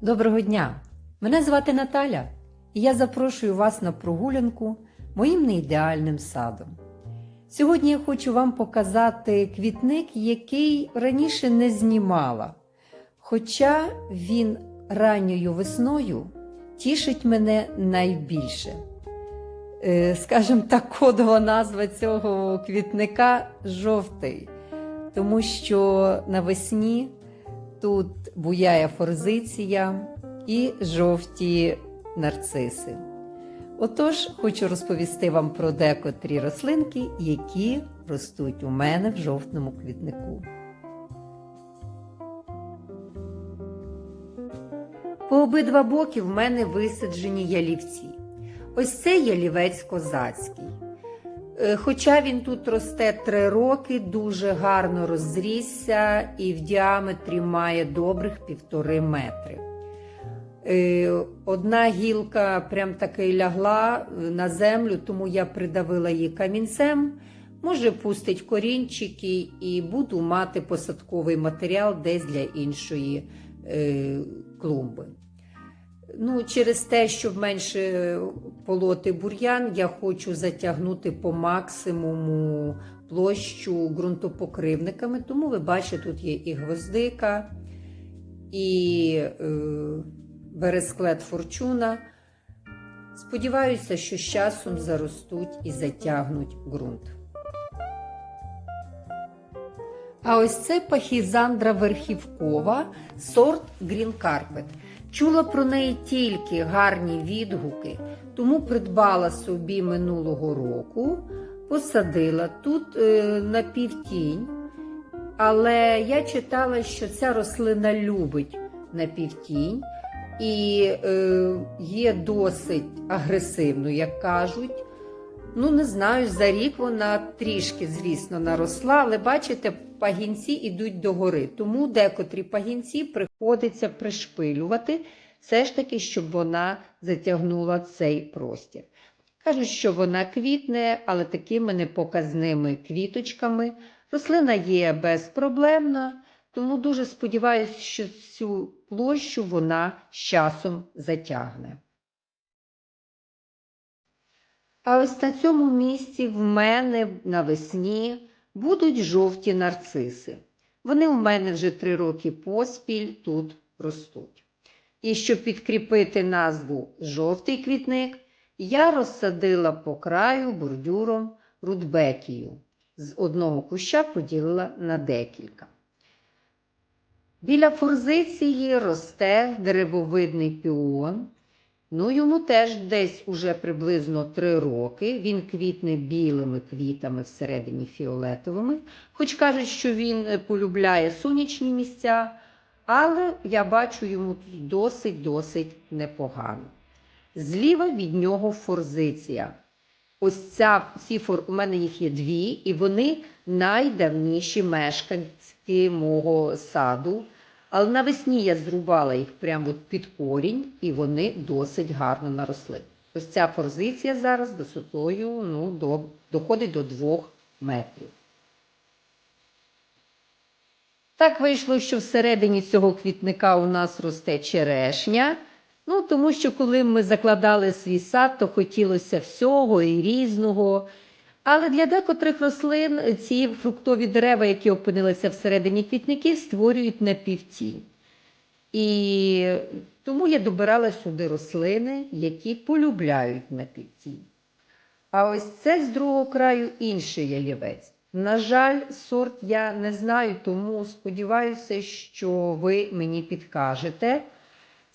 Доброго дня! Мене звати Наталя, і я запрошую вас на прогулянку моїм неідеальним садом. Сьогодні я хочу вам показати квітник, який раніше не знімала, хоча він ранньою весною тішить мене найбільше. Е, Скажімо так, кодова назва цього квітника жовтий, тому що навесні тут буяє форзиція і жовті нарциси. Отож, хочу розповісти вам про декотрі рослинки, які ростуть у мене в жовтному квітнику. По обидва боки в мене висаджені ялівці. Ось це ялівець козацький. Е, Хоча він тут росте три роки, дуже гарно розрісся і в діаметрі має добрих півтори метри. Е, Одна гілка прям таки лягла е, на землю, тому я придавила її камінцем. Може, пустить корінчики і буду мати посадковий матеріал десь для іншої клумби. Ну, через те, щоб менше полоти бур'ян, я хочу затягнути по максимуму площу ґрунтопокривниками. Тому ви бачите, тут є і гвоздика, і е, бересклет форчуна. Сподіваюся, що з часом заростуть і затягнуть ґрунт. А ось це пахізандра верхівкова, сорт Green Carpet. Чула про неї тільки гарні відгуки, тому придбала собі минулого року, посадила тут е, на півтінь. Але я читала, що ця рослина любить на півтінь і е, є досить агресивною, як кажуть. Ну, не знаю, за рік вона трішки, звісно, наросла, але бачите, пагінці йдуть догори. Тому декотрі пагінці приходиться пришпилювати, все ж таки, щоб вона затягнула цей простір. Кажуть, що вона квітне, але такими непоказними квіточками. Рослина є безпроблемна, тому дуже сподіваюся, що цю площу вона з часом затягне. А ось на цьому місці в мене навесні будуть жовті нарциси. Вони в мене вже три роки поспіль тут ростуть. І щоб підкріпити назву жовтий квітник, я розсадила по краю бордюром рудбекію. З одного куща поділила на декілька. Біля форзиції росте деревовидний піон. Ну, йому теж десь уже приблизно три роки. Він квітне білими квітами всередині фіолетовими, хоч кажуть, що він е, полюбляє сонячні місця, але я бачу йому досить-досить непогано. Зліва від нього форзиція. Ось ця, ці фор, у мене їх є дві, і вони найдавніші мешканці мого саду. Але навесні я зрубала їх прямо під корінь, і вони досить гарно наросли. Ось ця форзиція зараз висотою ну, до, доходить до 2 метрів. Так вийшло, що всередині цього квітника у нас росте черешня. Ну, тому що коли ми закладали свій сад, то хотілося всього і різного. Але для декотрих рослин ці фруктові дерева, які опинилися всередині квітників, створюють напівтінь. І тому я добирала сюди рослини, які полюбляють напівтінь. А ось це з другого краю інший ялівець. На жаль, сорт я не знаю, тому сподіваюся, що ви мені підкажете.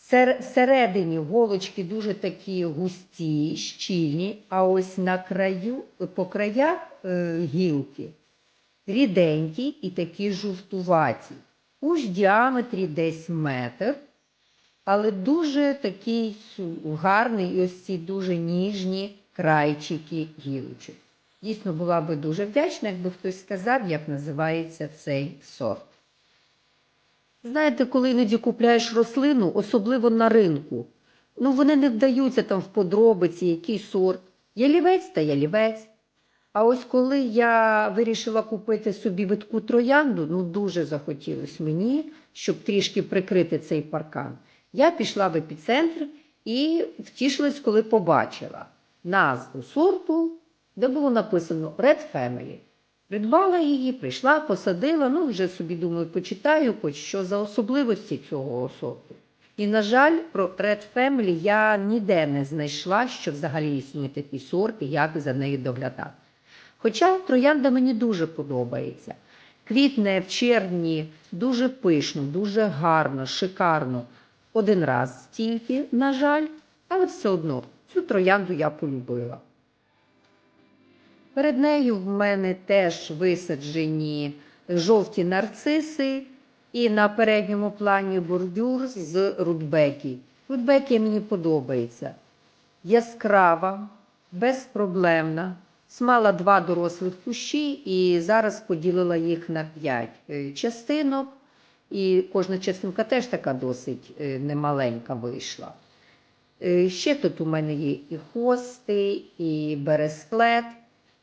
Сер- Всередині голочки дуже такі густі, щільні, а ось на краю, по краях е, гілки ріденькі і такі жовтуваті. Уж в діаметрі десь метр, але дуже такий гарний і ось ці дуже ніжні крайчики гілочок. Дійсно, була би дуже вдячна, якби хтось сказав, як називається цей сорт. Знаєте, коли іноді купляєш рослину, особливо на ринку, ну вони не вдаються там в подробиці, який сорт. Ялівець та ялівець. А ось коли я вирішила купити собі витку троянду, ну дуже захотілося мені, щоб трішки прикрити цей паркан. Я пішла в епіцентр і втішилась, коли побачила назву сорту, де було написано Red Family. Придбала її, прийшла, посадила, ну вже собі думаю, почитаю, що за особливості цього сорту. І, на жаль, про Red Family я ніде не знайшла, що взагалі існує такий сорт і як за нею доглядати. Хоча троянда мені дуже подобається. Квітне в червні дуже пишно, дуже гарно, шикарно. Один раз тільки, на жаль, але все одно цю троянду я полюбила. Перед нею в мене теж висаджені жовті нарциси і на передньому плані бордюр з рудбекі. Рудбекія мені подобається. Яскрава, безпроблемна. Смала два дорослих кущі і зараз поділила їх на п'ять е, частинок. І кожна частинка теж така досить е, немаленька вийшла. Е, Ще тут у мене є і хости, і бересклет,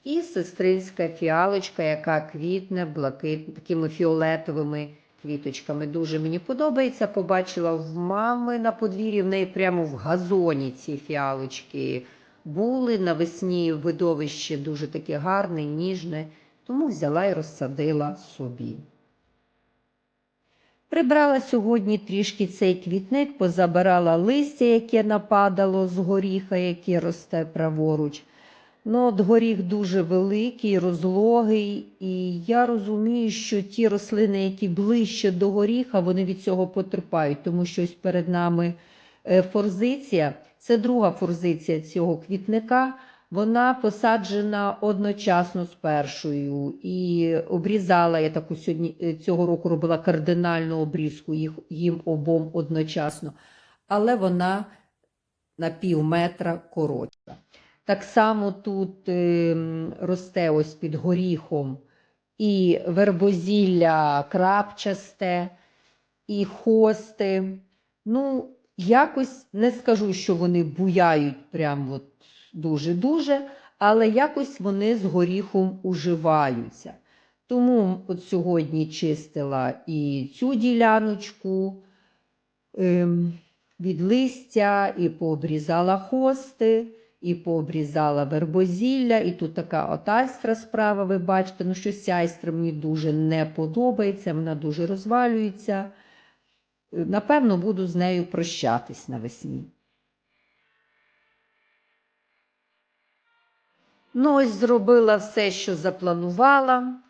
і сестринська фіалочка, яка квітне блакит, такими фіолетовими квіточками. Дуже мені подобається. Побачила в мами на подвір'ї, в неї прямо в газоні ці фіалочки були. Навесні видовище дуже таке гарне, ніжне, тому взяла і розсадила собі. Прибрала сьогодні трішки цей квітник, позабирала листя, яке нападало з горіха, яке росте праворуч. Ну, горіх дуже великий, розлогий, і я розумію, що ті рослини, які ближче до горіха, вони від цього потерпають, тому що ось перед нами е, форзиція, це друга форзиція цього квітника. Вона посаджена одночасно з першою і обрізала. Я таку сьогодні е, цього року робила кардинальну обрізку їх, їм обом одночасно, але вона на пів метра коротша. Так само тут е, росте ось під горіхом і вербозілля крапчасте, і хости. Ну, якось не скажу, що вони буяють прям от дуже-дуже, але якось вони з горіхом уживаються. Тому от сьогодні чистила і цю діляночку ем, від листя, і пообрізала хости, і пообрізала вербозілля, і тут така от айстра справа, ви бачите, ну що ця айстра мені дуже не подобається, вона дуже розвалюється. Напевно, буду з нею прощатись навесні. Ну, ось зробила все, що запланувала,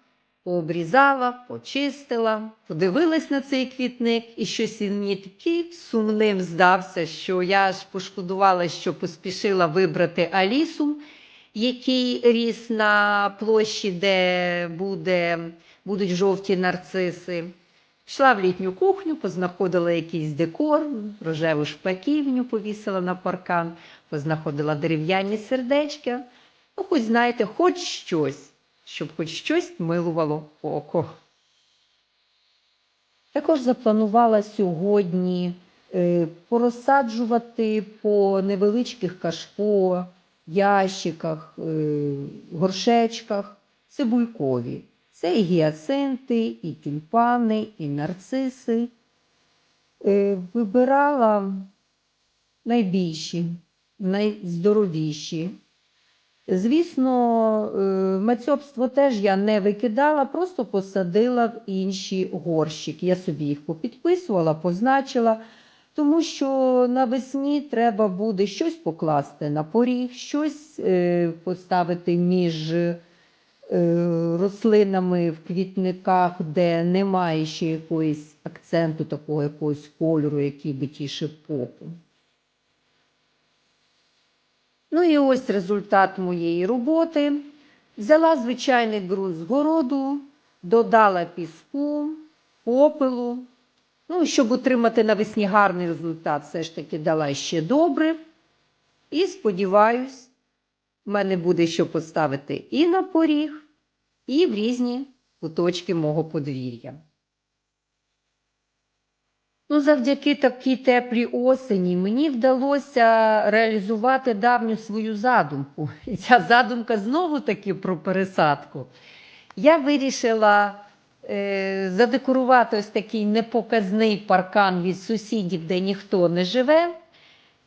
пообрізала, почистила, подивилась на цей квітник, і щось він мені такий сумним здався, що я аж пошкодувала, що поспішила вибрати Алісу, який ріс на площі, де буде, будуть жовті нарциси. Пішла в літню кухню, познаходила якийсь декор, рожеву шпаківню повісила на паркан, познаходила дерев'яні сердечка. Ну, хоч знаєте, хоч щось, щоб хоч щось милувало око. Також запланувала сьогодні е, порозсаджувати по невеличких кашпо, ящиках, е, горшечках цибулькові. Це і гіацинти, і тюльпани, і нарциси. Е, вибирала найбільші, найздоровіші. Звісно, е, мацьобство теж я не викидала, просто посадила в інші горщики. Я собі їх попідписувала, позначила, тому що навесні треба буде щось покласти на поріг, щось е, поставити між е, рослинами в квітниках, де немає ще якоїсь акценту, такого якогось кольору, який би тішив попу. Ну і ось результат моєї роботи. Взяла звичайний ґрунт з городу, додала піску, попелу. Ну, щоб отримати навесні гарний результат, все ж таки дала ще добре. І сподіваюсь, в мене буде що поставити і на поріг, і в різні куточки мого подвір'я. Ну, завдяки такій теплій осені мені вдалося реалізувати давню свою задумку. І ця задумка знову таки про пересадку. Я вирішила е, задекорувати ось такий непоказний паркан від сусідів, де ніхто не живе.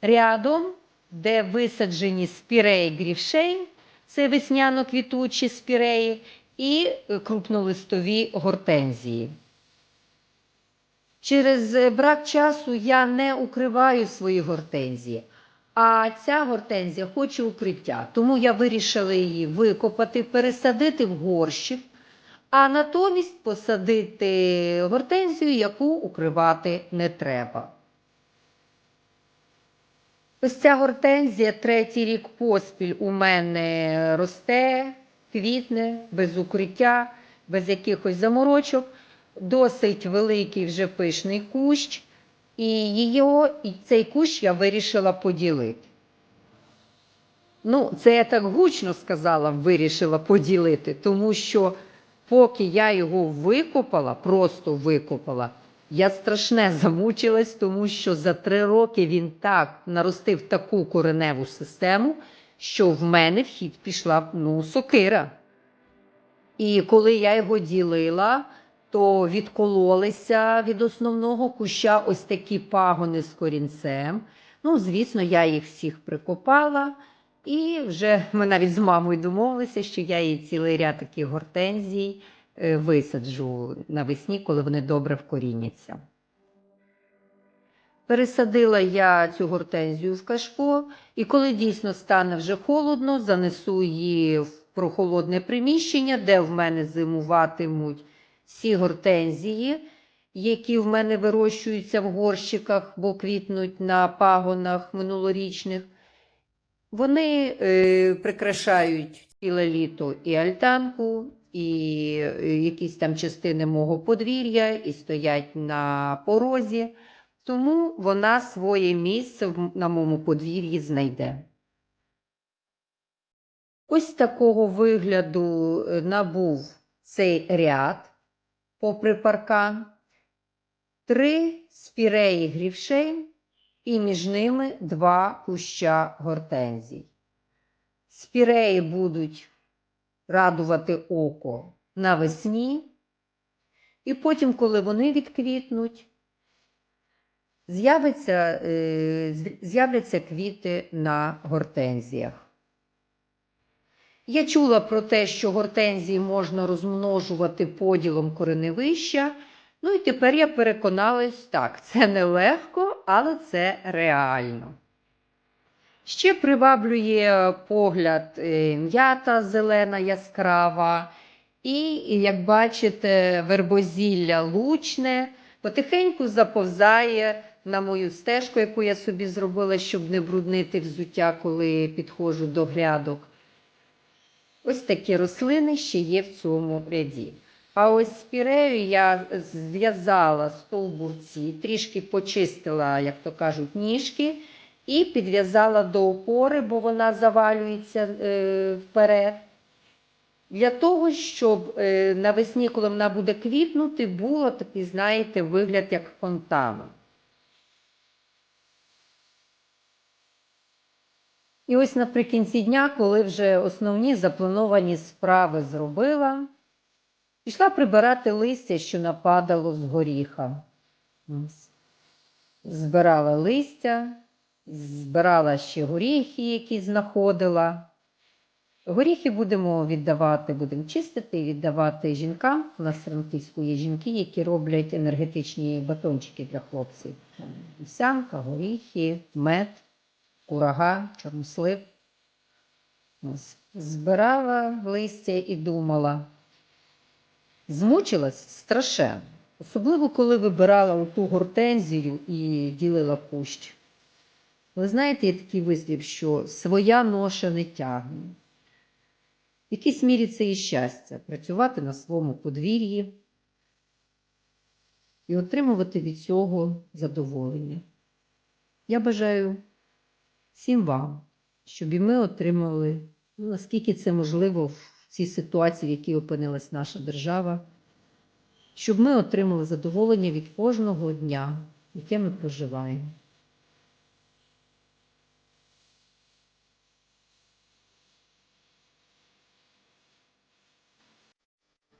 Рядом, де висаджені спіреї грівшейн, це весняно-квітучі спіреї, і крупнолистові гортензії. Через е, брак часу я не укриваю свої гортензії, а ця гортензія хоче укриття. Тому я вирішила її викопати, пересадити в горщик, а натомість посадити гортензію, яку укривати не треба. Ось ця гортензія третій рік поспіль у мене росте, квітне, без укриття, без якихось заморочок. Досить великий вже пишний кущ, і, її, і цей кущ я вирішила поділити. Ну, це я так гучно сказала, вирішила поділити, тому що поки я його викопала, просто викопала, я страшне замучилась, тому що за три роки він так наростив таку кореневу систему, що в мене в хід пішла ну, сокира. І коли я його ділила, то відкололися від основного куща ось такі пагони з корінцем. Ну, звісно, я їх всіх прикопала. І вже ми навіть з мамою домовилися, що я їй цілий ряд таких гортензій е, висаджу навесні, коли вони добре вкоріняться. Пересадила я цю гортензію в кашпо, і коли дійсно стане вже холодно, занесу її в прохолодне приміщення, де в мене зимуватимуть всі гортензії, які в мене вирощуються в горщиках, бо квітнуть на пагонах минулорічних. Вони е, прикрашають ціле літо і альтанку, і е, якісь там частини мого подвір'я, і стоять на порозі. Тому вона своє місце на моєму подвір'ї знайде. Ось такого вигляду е, набув цей ряд попри паркан, три спіреї грівшейн і між ними два куща гортензій. Спіреї будуть радувати око навесні, і потім, коли вони відквітнуть, е, з'являться квіти на гортензіях. Я чула про те, що гортензії можна розмножувати поділом кореневища. Ну і тепер я переконалась, так, це нелегко, але це реально. Ще приваблює погляд е, м'ята зелена яскрава. І, як бачите, вербозілля лучне потихеньку заповзає на мою стежку, яку я собі зробила, щоб не бруднити взуття, коли підходжу до грядок. Ось такі рослини ще є в цьому ряді. А ось спірею я зв'язала стовбурці, трішки почистила, як то кажуть, ніжки, і підв'язала до опори, бо вона завалюється е, вперед. Для того, щоб е, навесні, коли вона буде квітнути, було такий, знаєте, вигляд як фонтану. І ось наприкінці дня, коли вже основні заплановані справи зробила, пішла прибирати листя, що нападало з горіха. Збирала листя, збирала ще горіхи, які знаходила. Горіхи будемо віддавати, будемо чистити і віддавати жінкам. У нас Франківську є жінки, які роблять енергетичні батончики для хлопців. Вівсянка, горіхи, мед курага, чорнослив. Збирала листя і думала. Змучилась страшенно. Особливо, коли вибирала ту гортензію і ділила кущ. Ви знаєте, є такий вислів, що своя ноша не тягне. В якійсь мірі це і щастя працювати на своєму подвір'ї і отримувати від цього задоволення. Я бажаю всім вам, щоб і ми отримали, ну, наскільки це можливо в цій ситуації, в якій опинилась наша держава, щоб ми отримали задоволення від кожного дня, яке ми проживаємо.